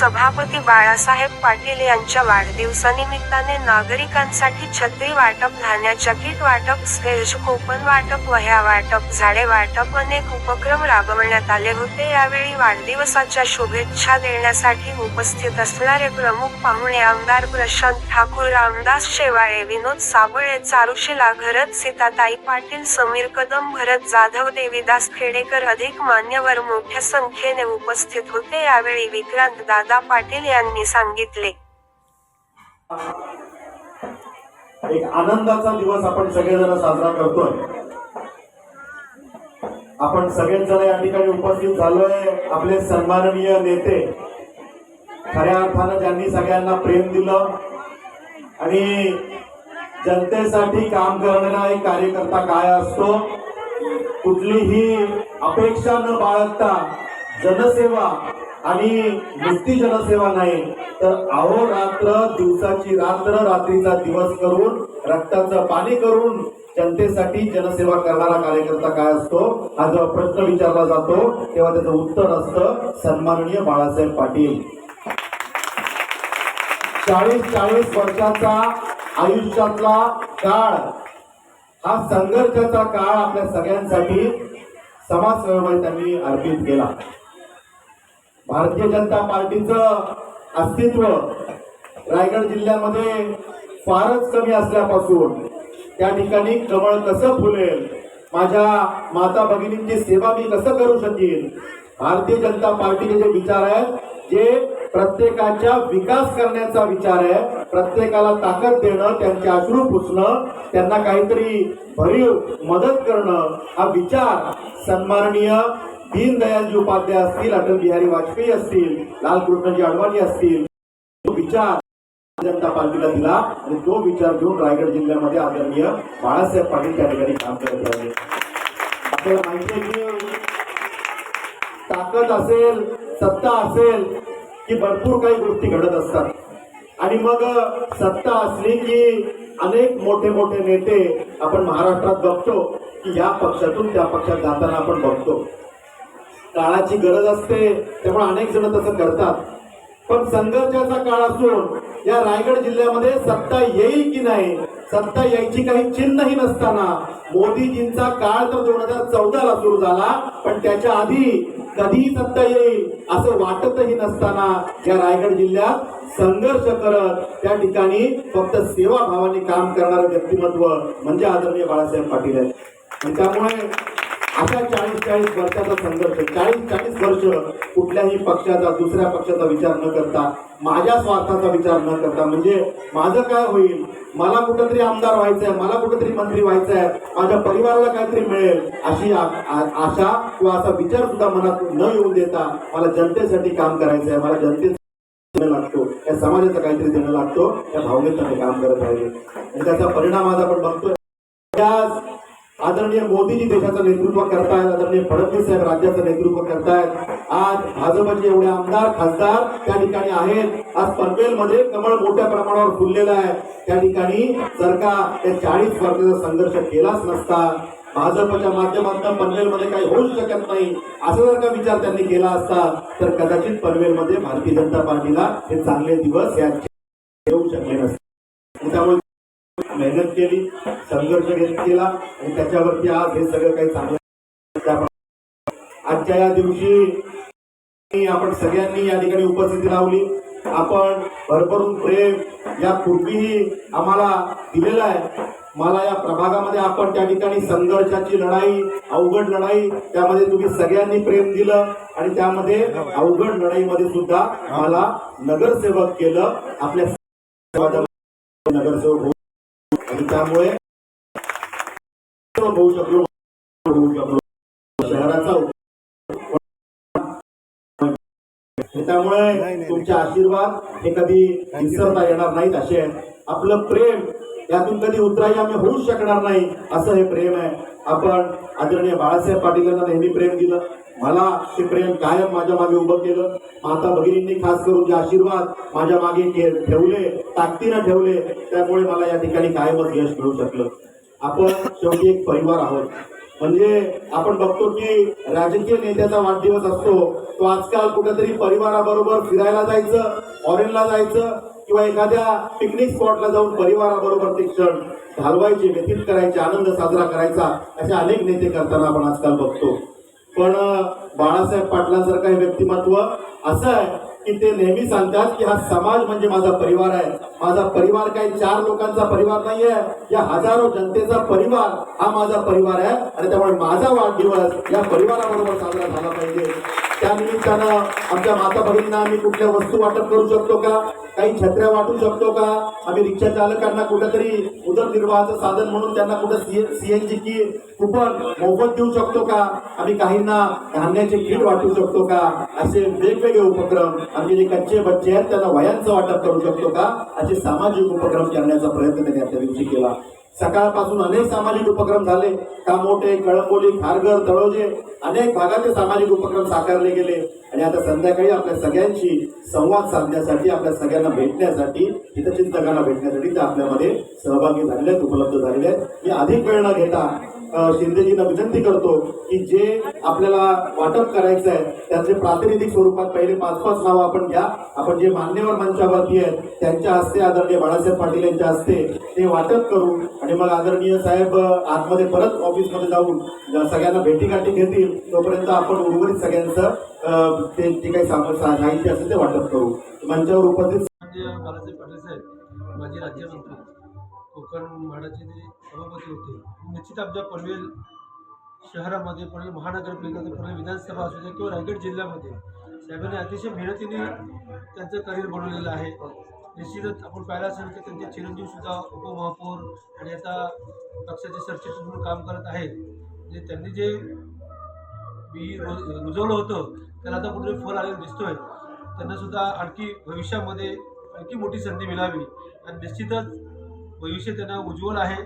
सभापती बाळासाहेब पाटील यांच्या वाढदिवसानिमित्ताने नागरिकांसाठी छत्री वाटप धान्याच्या किट वाटप स्टेज कोपन वाटप वह्या वाटप झाडे वाटप अनेक उपक्रम राबवण्यात आले होते. यावेळी वाढदिवसाच्या शुभेच्छा देण्यासाठी उपस्थित असणारे प्रमुख पाहुणे आमदार प्रशांत ठाकूर रामदास शेवाळे विनोद साबळे चारुशिला घरत सीताताई पाटील समीर कदम भरत जाधव देवीदास खेडेकर अधिक मान्यवर मोठ्या संख्येने उपस्थित होते. यावेळी विक्रांत दादा पाटील यांनी सांगितले. एक आनंदाचा दिवस आपण सगळेजण साजरा करतोय. आपण सगळेच जण या ठिकाणी उपस्थित झालोय आपले सन्माननीय नेते. खऱ्या अर्थानं ज्यांनी सगळ्यांना प्रेम दिलं आणि जनतेसाठी काम करणारा एक कार्यकर्ता काय असतो? कुठलीही अपेक्षा न बाळगता जनसेवा आणि नुसती जनसेवा नाही तर अहोरात्र दिवसाची रात्र रात्रीचा दिवस करून रक्ताचं पाणी करून जनतेसाठी जनसेवा करणारा कार्यकर्ता काय असतो? हा जेव्हा प्रश्न विचारला जातो तेव्हा त्याचं उत्तर असतं सन्माननीय बाळासाहेब पाटील. चाळीस चाळीस वर्षाचा आयुष्यातला काळ हा संघर्षाचा काळ आपल्या सगळ्यांसाठी समाजसेवेमध्ये त्यांनी अर्पित केला. भारतीय जनता पार्टीचं अस्तित्व रायगड जिल्ह्यामध्ये फारच कमी असल्यापासून त्या ठिकाणी कमळ कसं फुलेल माझ्या माता भगिनींची सेवा मी कसं करू शकेन? भारतीय जनता पार्टीचे जे विचार आहेत जे प्रत्येकाच्या विकास करण्याचा विचार आहे प्रत्येकाला ताकद देणं त्यांचे अश्रू पुसणं त्यांना काहीतरी भरीव मदत करणं हा विचार सन्माननीय दीनदयालजी उपाध्याय असतील अटल बिहारी वाजपेयी असतील लालकृष्णजी अडवाणी असतील तो विचार जनता पार्टीला दिला आणि तो विचार घेऊन रायगड जिल्ह्यामध्ये आदरणीय बाळासाहेब पाटील त्या ठिकाणी काम करत राहिले. आपल्याला माहिती आहे की ताकद असेल सत्ता असेल की भरपूर काही गोष्टी घडत असतात. आणि मग सत्ता असली की अनेक मोठे मोठे नेते आपण महाराष्ट्रात बघतो की या पक्षातून त्या पक्षात जाताना आपण बघतो. काळाची गरज असते त्यामुळे अनेक जण तसं करतात. पण संघर्षाचा काळ असून या रायगड जिल्ह्यामध्ये सत्ता येईल की नाही सत्ता यायची काही चिन्हही नसताना मोदीजींचा काळ तर दोन हजार चौदाला सुरू झाला पण त्याच्या आधी कधी सत्ता येईल असं वाटतही नसताना या रायगड जिल्ह्यात संघर्ष करत त्या ठिकाणी फक्त सेवाभावाने काम करणारं व्यक्तिमत्व म्हणजे आदरणीय बाळासाहेब पाटील आहेत. त्यामुळे अशा चाळीस चाळीस वर्षाचा संघर्ष चाळीस चाळीस वर्ष कुठल्याही पक्षाचा दुसऱ्या पक्षाचा विचार न करता माझ्या स्वार्थाचा विचार न करता म्हणजे माझं काय होईल? मला कुठंतरी आमदार व्हायचंय मला कुठंतरी मंत्री व्हायचंय माझ्या परिवाराला काहीतरी मिळेल अशी आशा किंवा असा विचार सुद्धा मनात न येऊ देता मला जनतेसाठी काम करायचंय मला जनतेसाठी लागतो या समाजाचा काहीतरी देणं लागतो या भावनेत काम करत राहिले. आणि त्याचा परिणाम आज आपण बघतोय. आदरणीय मोदीजी देशाचं नेतृत्व करतायत आदरणीय फडणवीस साहेब राज्याचं नेतृत्व करतायत. आज भाजपचे एवढे आमदार खासदार त्या ठिकाणी आहेत. आज पनवेलमध्ये कमळ मोठ्या प्रमाणावर फुललेलं आहे. त्या ठिकाणी सरकार या त्या चाळीस वर्षाचा संघर्ष केलाच नसता भाजपच्या माध्यमातून पनवेलमध्ये काही होऊ शकत नाही असा जर का विचार त्यांनी केला असता तर कदाचित पनवेलमध्ये भारतीय जनता पार्टीला हे चांगले दिवस या येऊ शकले नसते. त्यामुळे मेहनत केली संघर्ष घेत केला आणि त्याच्यावरती आज हे सगळं काही चांगलं आजच्या या दिवशी आपण सगळ्यांनी या ठिकाणी उपस्थिती लावली. आपण भरभरून प्रेम या पूर्वीही आम्हाला दिलेलं आहे. मला या प्रभागामध्ये आपण त्या ठिकाणी संघर्षाची लढाई अवघड लढाई त्यामध्ये तुम्ही सगळ्यांनी प्रेम दिलं आणि त्यामध्ये अवघड लढाईमध्ये सुद्धा मला नगरसेवक केलं. आपल्या नगरसेवक आणि त्यामुळे होऊ शकलो होऊ शकलो शहराचा त्यामुळे तुमचे आशीर्वाद हे कधी विसरता येणार नाहीत असे. आपलं प्रेम यातून कधी उतराई आम्ही होऊच शकणार नाही असं हे प्रेम आहे. आपण आदरणीय बाळासाहेब पाटील यांना नेहमी प्रेम दिलं. मला ते प्रेम कायम माझ्या मागे उभं केलं. माता भगिनींनी खास करून जे आशीर्वाद माझ्या मागे ठेवले ताकदीनं ठेवले त्यामुळे मला या ठिकाणी कायमच यश मिळू शकलं. आपण शेवटी एक परिवार आहोत. म्हणजे आपण बघतो की राजकीय नेत्याचा वाढदिवस असतो. तो आजकाल कुठेतरी परिवाराबरोबर फिरायला जायचं फॉरेनला जायचं किंवा एखाद्या पिकनिक स्पॉटला जाऊन परिवाराबरोबर ते क्षण घालवायचे व्यतीत करायचे आनंद साजरा करायचा असे अनेक नेते करताना आपण आजकाल बघतो. पण बाळासाहेब पाटलांसारखं हे व्यक्तिमत्व असं आहे की ते नेहमी सांगतात की हा समाज म्हणजे माझा परिवार आहे. माझा परिवार काही चार लोकांचा परिवार नाही आहे या हजारो जनतेचा परिवार हा माझा परिवार आहे. आणि त्यामुळे माझा वाढदिवस या परिवाराबरोबर साजरा झाला पाहिजे. त्या निमित्तानं आमच्या माता भगिनींना आम्ही कुठल्या वस्तू वाटप करू शकतो का? काही छत्र्या वाटू शकतो का? आम्ही रिक्षा चालकांना कुठेतरी उदरनिर्वाहाचं साधन म्हणून त्यांना कुठं सी सीएनजी की कुपन मोफत देऊ शकतो का? आम्ही काहींना धान्याचे किट वाटू शकतो का? असे वेगवेगळे उपक्रम आमचे जे कच्चे बच्चे आहेत त्यांना वयांचं वाटप करू शकतो का? असे सामाजिक उपक्रम करण्याचा प्रयत्न त्यांनी आपल्या दिवशी केला. सकाळपासून अनेक सामाजिक उपक्रम झाले. कामोटे कळंबोली खारघर तळोजे अनेक भागाचे सामाजिक उपक्रम साकारले गेले. आणि आता संध्याकाळी आपल्या सगळ्यांशी संवाद साधण्यासाठी आपल्या सगळ्यांना भेटण्यासाठी हितचिंतकांना भेटण्यासाठी ते आपल्यामध्ये सहभागी झालेले आहेत उपलब्ध झालेले आहेत. मी अधिक वेळ न घेता शिंदेजींना विनंती करतो की जे आपल्याला वाटप करायचं आहे त्याचे प्रातिनिधिक स्वरूपात पहिले पाच पाच नावं आपण घ्या. आपण जे मान्यवर मंचावरती आहेत त्यांच्या हस्ते आदरणीय बाळासाहेब पाटील यांच्या हस्ते ते वाटप करू आणि मग आदरणीय साहेब आतमध्ये परत ऑफिसमध्ये जाऊन सगळ्यांना भेटीगाठी घेतील. तोपर्यंत आपण उर्वरित सगळ्यांचं ते जे काही साम- साहित्य असेल ते वाटप करू. मंचावर उपस्थित बाळासाहेब पाटील साहेब माझे राज्यमंत्री. कोकण म्हाडाचे जे सभापती होते निश्चित आमच्या पनवेल शहरामध्ये पनवेल महानगरपालिका पनवेल विधानसभा असू द्या किंवा रायगड जिल्ह्यामध्ये साहेबांनी अतिशय मेहनतीने त्यांचं करिअर बनवलेलं आहे. निश्चितच आपण पाहिलं असेल की त्यांचे चिरंजीवसुद्धा उपमहापौर आणि आता पक्षाचे सरचिटणीस म्हणून काम करत आहेत. म्हणजे त्यांनी जे बी रुजवलं होतं त्याला आता कुठेतरी फल आलेलं दिसतोय. त्यांनासुद्धा आणखी भविष्यामध्ये आणखी मोठी संधी मिळावी. आणि निश्चितच भविष्य त्यांना उज्ज्वल आहे.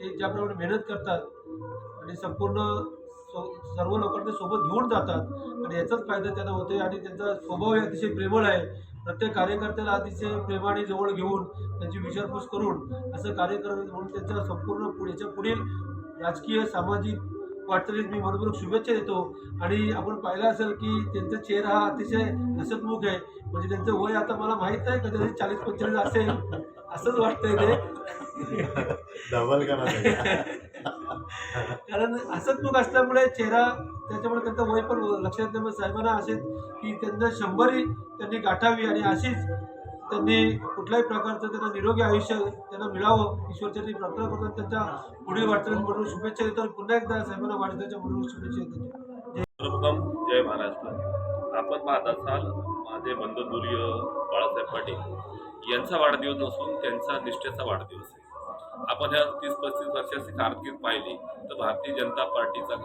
ते ज्याप्रमाणे मेहनत करतात आणि संपूर्ण सर्व लोकांना सोबत घेऊन जातात आणि याचाच फायदा त्यांना होते आणि त्यांचा स्वभाव अतिशय प्रेमळ आहे. प्रत्येक कार्यकर्त्याला अतिशय प्रेमाने जवळ घेऊन त्यांची विचारपूस करून असं कार्य करत म्हणून त्यांच्या संपूर्ण पुढेच्या पुढील राजकीय सामाजिक वाटचालीत मी मनपूर्वक शुभेच्छा देतो. आणि आपण पाहिलं असेल की त्यांचा चेहरा हा अतिशय हसतमुख आहे. म्हणजे त्यांचं वय आता मला माहीत नाही कधी चाळीस पंचेचाळीस असेल. असंच वाटतंय ते. डबल करा कारण हसतमुख असल्यामुळे चेहरा त्याच्यामुळे त्यांचं वय पण लक्षात त्यामुळे साहेबांना असेल की त्यांना शंभरही त्यांनी गाठावी आणि अशीच त्यांनी कुठल्याही प्रकारचं त्यांना निरोगी आयुष्य त्यांना मिळावं ईश्वरचरणी प्रार्थना करतो आणि त्यांच्या पुढील म्हणून शुभेच्छा देतो. पुन्हा एकदा साहेबांना वाढदिवसाच्या म्हणून शुभेच्छा देतो. सर्वप्रथम जय महाराष्ट्र. आपण पाहत असाल माझे बंधुतुल्य बाळासाहेब पाटील. यांचा वाढदिवस नसून त्यांचा निष्ठेचा वाढदिवस आहे. आपण ह्या तीस पस्तीस वर्षाची कारकीर्द पाहिली तर भारतीय जनता पार्टीचा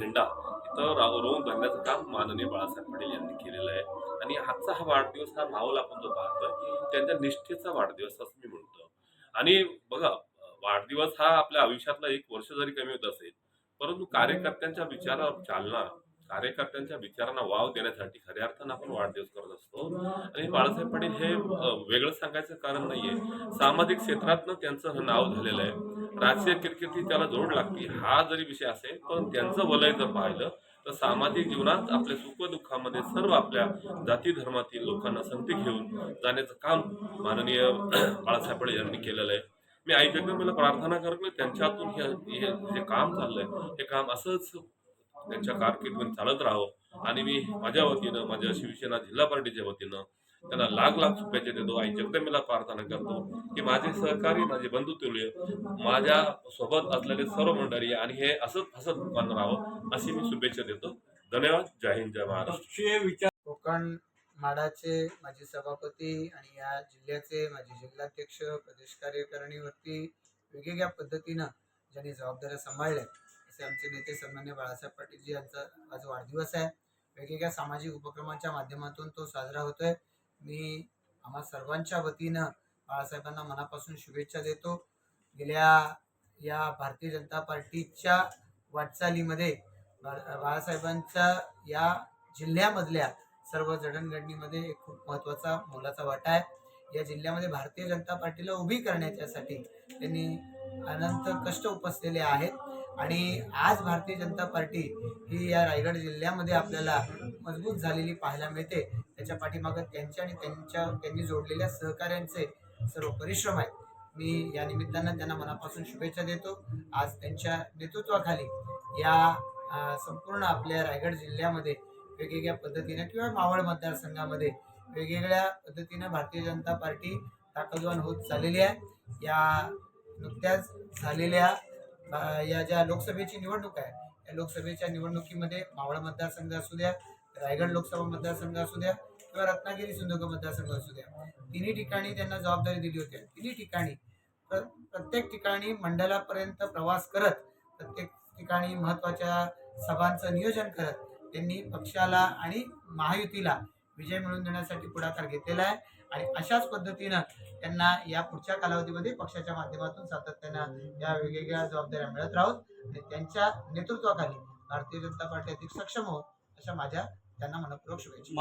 झेंडा इथं रा- रोवून धरण्याचं काम माननीय बाळासाहेब पाटील यांनी केलेलं आहे. आणि आजचा हा वाढदिवस हा माहोल आपण जो पाहतो त्यांच्या निष्ठेचा वाढदिवस असं मी म्हणतो. आणि बघा वाढदिवस हा आपल्या आयुष्यातला एक वर्ष जरी कमी होत असेल परंतु कार्यकर्त्यांच्या विचारावर चालना कार्यकर्त्यांच्या विचारांना वाव देण्यासाठी खऱ्या अर्थानं आपण वाढदिवस करत असतो. आणि बाळासाहेब पाटील हे वेगळं सांगायचं कारण नाहीये. सामाजिक क्षेत्रातनं त्यांचं हे नाव झालेलं आहे. राजकीय कीर्ती त्याला जोड लागते हा जरी विषय असेल पण त्यांचं वलय जर पाहिलं तर सामाजिक जीवनात आपल्या सुखदुःखामध्ये सर्व आपल्या जाती धर्मातील लोकांना संगती घेऊन जाण्याचं काम माननीय बाळासाहेब पाटील यांनी केलेलं आहे. मी आई जगदंबेला प्रार्थना करतो त्यांच्यातून हे हे जे काम चाललंय हे काम असंच त्यांच्या कारकिर्दीत चालत राहावं. आणि मी माझ्या वतीनं माझ्या शिवसेना जिल्हा पार्टीच्या वतीनं त्यांना लाख लाख शुभेच्छा देतो. आई जगदंबेला प्रार्थना करतो की माझे सहकारी माझे बंधुतुल्य माझ्या सोबत असलेले सर्व मंडळी आणि हे असंच हसत दुकान राहावं अशी मी शुभेच्छा देतो. धन्यवाद. जय हिंद जय महाराष्ट्र. कोकण माडाचे माजी सभापती आणि या जिल्ह्याचे माजी जिल्हाध्यक्ष प्रदेश कार्यकारिणीवरती वेगवेगळ्या पद्धतीनं ज्यांनी जबाबदाऱ्या सांभाळल्या असे आमचे नेते सन्मान्य बाळासाहेब पाटीलजी यांचा आज वाढदिवस आहे. वेगवेगळ्या सामाजिक उपक्रमांच्या माध्यमातून तो साजरा होतोय. मी आम्हा सर्वांच्या वतीनं बाळासाहेबांना मनापासून शुभेच्छा देतो. गेल्या या भारतीय जनता पार्टीच्या वाटचालीमध्ये बाळ- बाळासाहेबांच्या या जिल्ह्यामधल्या सर्व जडणघडणीमध्ये एक खूप महत्त्वाचा मोलाचा वाटा आहे. या जिल्ह्यामध्ये भारतीय जनता पार्टीला उभी करण्याच्यासाठी त्यांनी अनंत कष्ट उपसलेले आहेत. आणि आज भारतीय जनता पार्टी ही या रायगड जिल्ह्यामध्ये आपल्याला मजबूत झालेली पाहायला मिळते. त्याच्या पाठीमागं त्यांच्या आणि त्यांच्या त्यांनी जोडलेल्या सहकाऱ्यांचे सर्व परिश्रम आहेत. मी या निमित्तानं त्यांना मनापासून शुभेच्छा देतो. आज त्यांच्या नेतृत्वाखाली या संपूर्ण आपल्या रायगड जिल्ह्यामध्ये वेगवेगळ्या पद्धतीनं किंवा मावळ मतदारसंघामध्ये वेगवेगळ्या पद्धतीनं भारतीय जनता पार्टी ताकदवान होत चाललेली आहे. या नुकत्याच झालेल्या या ज्या लोकसभेची निवडणूक आहे या लोकसभेच्या निवडणुकीमध्ये मावळ मतदारसंघ असू द्या रायगड लोकसभा मतदारसंघ असू द्या किंवा रत्नागिरी सिंधुदुर्ग मतदारसंघ असू द्या तिन्ही ठिकाणी त्यांना जबाबदारी दिली होती. तिन्ही ठिकाणी प्रत्येक ठिकाणी मंडलापर्यंत प्रवास करत प्रत्येक ठिकाणी महत्त्वाच्या सभांचं नियोजन करत त्यांनी पक्षाला आणि महायुतीला विजय मिळवून देण्यासाठी पुढाकार घेतलेला आहे. आणि अशाच पद्धतीनं त्यांना या पुढच्या कालावधीमध्ये पक्षाच्या माध्यमातून सातत्यानं या वेगवेगळ्या जबाबदाऱ्या मिळत राहून आणि त्यांच्या नेतृत्वाखाली भारतीय जनता पार्टी अधिक सक्षम हो अशा माझ्या त्यांना मनपूर्वक शुभेच्छा.